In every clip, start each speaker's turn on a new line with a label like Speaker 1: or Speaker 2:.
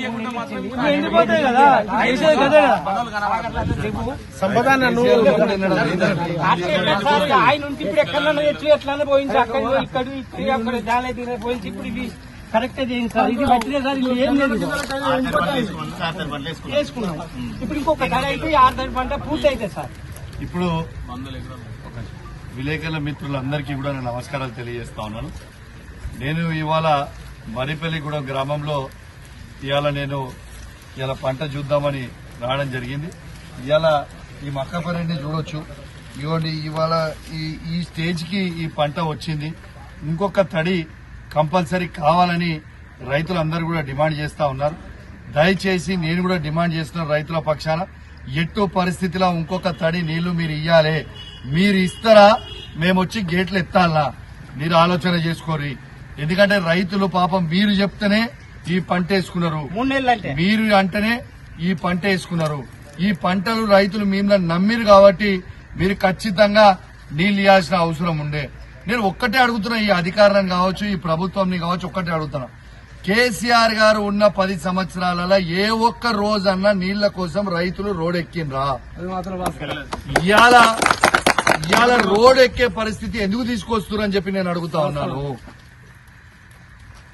Speaker 1: ఇవ్వకుండా మాత్రం
Speaker 2: ఇప్పుడు ఎండిపోతాయి కదా? చేసేది కదా?
Speaker 3: సంపద నన్ను
Speaker 2: అట్లా ఎట్లా సార్ ఆయన ఉంటే ఇప్పుడు ఎక్కడన్నా ఎట్లు ఎట్లా పోయించి అక్కడ ఇక్కడ ఇక్కడ అక్కడ దాని దీని పోయించి ఇప్పుడు ఇది కరెక్ట్ చేయండి సార్? ఇది పట్టిదే సార్? ఇది ఏం లేదు. వేసుకున్నాం. ఇప్పుడు ఇంకొక ధర అయితే ఆరు పంట పూర్తి అయితే సార్.
Speaker 4: ఇప్పుడు విలేకరుల మిత్రులందరికీ కూడా నేను నమస్కారాలు తెలియజేస్తా ఉన్నాను. నేను ఇవాళ మరిపల్లిగూడ గ్రామంలో ఇవాళ నేను ఇవాళ పంట చూద్దామని రావడం జరిగింది. ఇవాళ ఈ మక్క పనిని చూడొచ్చు. ఇవ్వండి ఇవాళ ఈ ఈ స్టేజ్కి ఈ పంట వచ్చింది. ఇంకొక తడి కంపల్సరీ కావాలని రైతులందరూ కూడా డిమాండ్ చేస్తూ ఉన్నారు. దయచేసి నేను కూడా డిమాండ్ చేస్తున్నాను రైతుల పక్షాన ఎట్టు పరిస్థితిలో ఇంకొక తడి నీళ్ళు మీరు ఇయ్యాలి మీరు ఇస్తారా? మేము వచ్చి గేట్లు ఎత్తాలా? మీరు ఆలోచన చేసుకోరి ఎందుకంటే రైతులు పాపం మీరు చెప్తేనే ఈ పంట వేసుకున్నారు. మీరు అంటేనే ఈ పంట వేసుకున్నారు. ఈ పంటలు రైతులు మిమ్మల్ని నమ్మిరు కాబట్టి మీరు ఖచ్చితంగా నీళ్ళు ఇవ్వాల్సిన అవసరం ఉండే. నేను ఒక్కటే అడుగుతున్నా ఈ అధికారాన్ని కావచ్చు ఈ ప్రభుత్వంని కావచ్చు ఒక్కటే అడుగుతున్నా. కేసీఆర్ గారు ఉన్న పది సంవత్సరాలలో ఏ ఒక్క రోజన్నా నీళ్ళ కోసం రైతులు రోడ్ ఎక్కిండ్రా ఇవాళ ఇవాళ రోడ్ ఎక్కే పరిస్థితి ఎందుకు తీసుకొస్తున్నారని చెప్పి నేను అడుగుతా ఉన్నాను.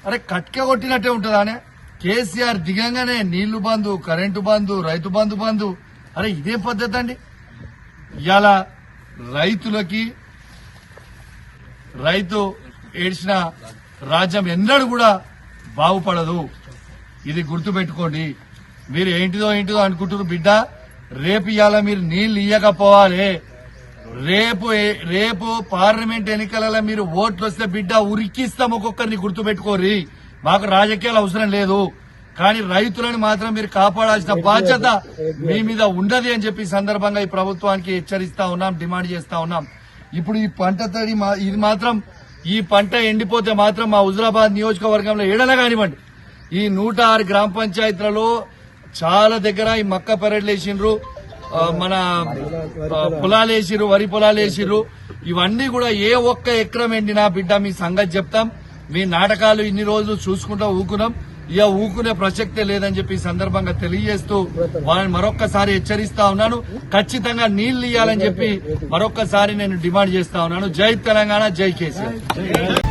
Speaker 4: అరే కట్క కొట్టినట్టే ఉంటుందానే కేసీఆర్ దిగంగానే నీళ్ళు బంధు కరెంటు బంధు రైతు బంధు బంధు అరే ఇదే పద్ధతి అండి? ఇవాళ రైతులకి రైతు ఏడ్చిన రాజ్యం ఎన్నడూ కూడా బాగుపడదు. ఇది గుర్తుపెట్టుకోండి. మీరు ఏంటిదో ఏంటిదో అనుకుంటున్నారు బిడ్డ. రేపు ఇవాళ మీరు నీళ్ళు ఇయ్యకపోవాలి. రేపు రేపు పార్లమెంట్ ఎన్నికలలో మీరు ఓట్లు వస్తే బిడ్డ ఉరికిస్తాం ఒక్కొక్కరిని గుర్తుపెట్టుకోరి మాకు రాజకీయాలు అవసరం లేదు. కానీ రైతులను మాత్రం మీరు కాపాడాల్సిన బాధ్యత మీ మీద ఉండదు అని చెప్పి సందర్భంగా ఈ ప్రభుత్వానికి హెచ్చరిస్తా ఉన్నాం డిమాండ్ చేస్తా ఉన్నాం. ఇప్పుడు ఈ పంట తడి ఇది మాత్రం ఈ పంట ఎండిపోతే మాత్రం మా హుజరాబాద్ నియోజకవర్గంలో ఏడల కానివ్వండి. ఈ నూట ఆరు గ్రామ పంచాయతీలలో చాలా దగ్గర ఈ మక్క పెరడ్లు వేసిండ్రు ఆ, మన ఆ, పొలాలు వరి పొలాలు వేసిరు ఇవన్నీ కూడా ఏ ఒక్క ఎకరం ఎండినా బిడ్డ మీ సంగతి చెప్తాం. మీ నాటకాలు ఇన్ని రోజులు చూసుకుంటా ఊకున్నాం. ఇక ఊకునే ప్రసక్తే లేదని చెప్పి సందర్భంగా తెలియజేస్తూ వాళ్ళని మరొక్కసారి హెచ్చరిస్తా ఉన్నాను. ఖచ్చితంగా నీళ్ళు ఇవ్వాలని చెప్పి మరొక్కసారి నేను డిమాండ్ చేస్తా ఉన్నాను. జై తెలంగాణ జై కేసీఆర్.